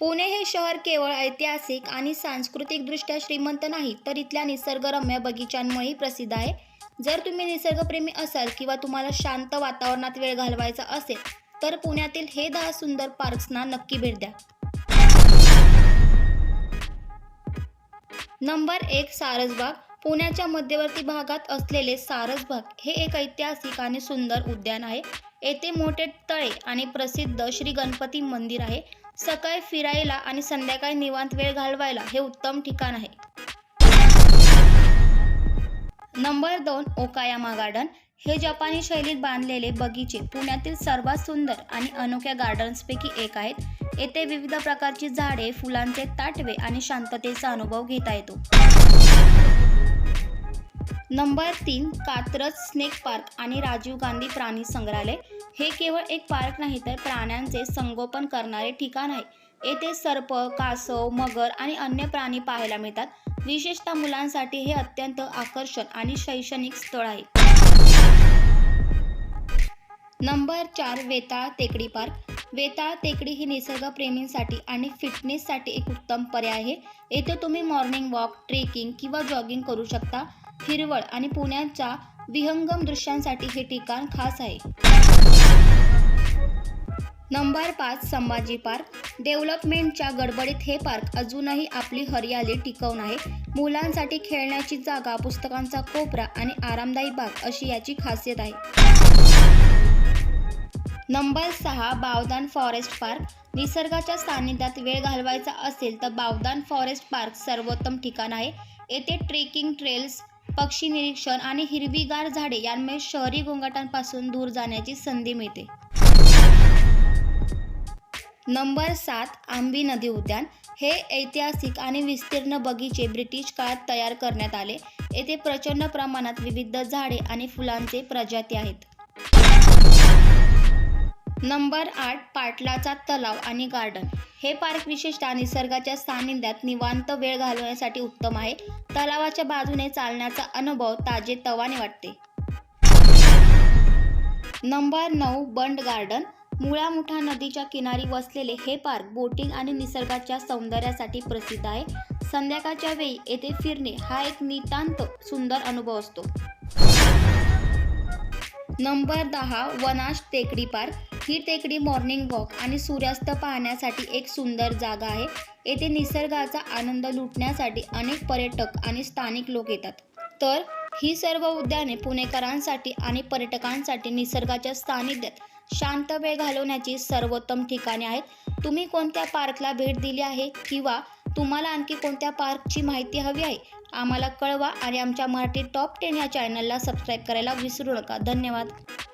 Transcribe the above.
पुणे हे शहर केवळ ऐतिहासिक आणि सांस्कृतिकदृष्ट्या श्रीमंत नाही तर इथल्या निसर्गरम्य बगीचांमुळेही प्रसिद्ध आहे. जर तुम्ही निसर्गप्रेमी असाल किंवा तुम्हाला शांत वातावरणात वेळ घालवायचा असेल तर पुण्यातील हे दहा सुंदर पार्क्सना नक्की भेट द्या. नंबर एक सारसबाग पुण्याच्या मध्यवर्ती भागात असलेले सारसबाग हे एक ऐतिहासिक आणि सुंदर उद्यान आहे. येथे मोठे तळे आणि प्रसिद्ध श्री गणपती मंदिर आहे. सकाळी फिरायला आणि संध्याकाळी निवांत वेळ घालवायला हे उत्तम ठिकाण आहे. नंबर दोन ओकायामा गार्डन. हे जपानी शैलीत बांधलेले बगीचे पुण्यातील सर्वात सुंदर आणि अनोख्या गार्डन्सपैकी एक आहेत. येथे विविध प्रकारची झाडे फुलांचे ताटवे आणि शांततेचा अनुभव घेता येतो. नंबर तीन कात्रज स्नेक पार्क आणि राजीव गांधी प्राणी संग्रहालय. हे केवळ एक पार्क नाही तर प्राण्यांचे संगोपन करणारे ठिकाण आहे. येथे सर्प कासव मगर आणि अन्य प्राणी पाहायला मिळतात. विशेषतः मुलांसाठी हे अत्यंत आकर्षण आणि शैक्षणिक स्थळ आहे. नंबर चार वेताळ टेकडी पार्क. वेताळ टेकडी ही निसर्गप्रेमींसाठी आणि फिटनेससाठी एक उत्तम पर्याय आहे. येथे तुम्ही मॉर्निंग वॉक ट्रेकिंग किंवा जॉगिंग करू शकता. हिरवळ आणि पुण्याच्या विहंगम दृश्यांसाठी हे ठिकाण खास आहे. नंबर पाच संभाजी पार्क. डेव्हलपमेंटच्या गडबडीत हे पार्क अजूनही आपली हरियाली टिकवून आहे. मुलांसाठी खेळण्याची जागा पुस्तकांचा कोपरा आणि आरामदायी बाग अशी याची खासियत आहे. नंबर सहा बावदान फॉरेस्ट पार्क. निसर्गाच्या सानिध्यात वेळ घालवायचा असेल तर बावदान फॉरेस्ट पार्क सर्वोत्तम ठिकाण आहे. येथे ट्रेकिंग ट्रेल्स पक्षी निरीक्षण आणि हिरवीगार झाडे यांमुळे शहरी गोंगाटांपासून दूर जाण्याची संधी मिळते. नंबर सात आंबी नदी उद्यान. हे ऐतिहासिक आणि विस्तीर्ण बगीचे ब्रिटिश काळात तयार करण्यात आले. येथे प्रचंड प्रमाणात विविध झाडे आणि फुलांचे प्रजाती आहेत. नंबर आठ पाटलाचा तलाव आणि गार्डन. हे पार्क विशेषतः निसर्गाच्या सानिध्यात निवांत वेळ घालवण्यासाठी उत्तम आहे. तलावाच्या बाजूने चालण्याचा अनुभव ताजे तवाने वाटते. नंबर नऊ बंड गार्डन. मुळा मुठा नदीच्या किनारी वसलेले हे पार्क बोटिंग आणि निसर्गाच्या सौंदर्यासाठी प्रसिद्ध आहे. संध्याकाळच्या वेळी येथे फिरणे हा एक नितांत सुंदर अनुभव असतो. नंबर दहा वनाश टेकडी पार्क. ही टेकडी मॉर्निंग वॉक आणि सूर्यास्त पाहण्यासाठी एक सुंदर जागा आहे. येथे निसर्गाचा आनंद लुटण्यासाठी अनेक पर्यटक आणि स्थानिक लोक येतात. तर ही सर्व उद्याने पुणेकरांसाठी आणि पर्यटकांसाठी निसर्गाच्या सानिध्यात शांत वेळ घालवण्याची सर्वोत्तम ठिकाणे आहेत. तुम्ही कोणत्या पार्कला भेट दिली आहे किंवा तुम्हाला आणखी कोणत्या पार्कची माहिती हवी आहे? आम्हाला कळवा आणि आमच्या मराठी टॉप टेन या चॅनलला सबस्क्राईब करायला विसरू नका. धन्यवाद.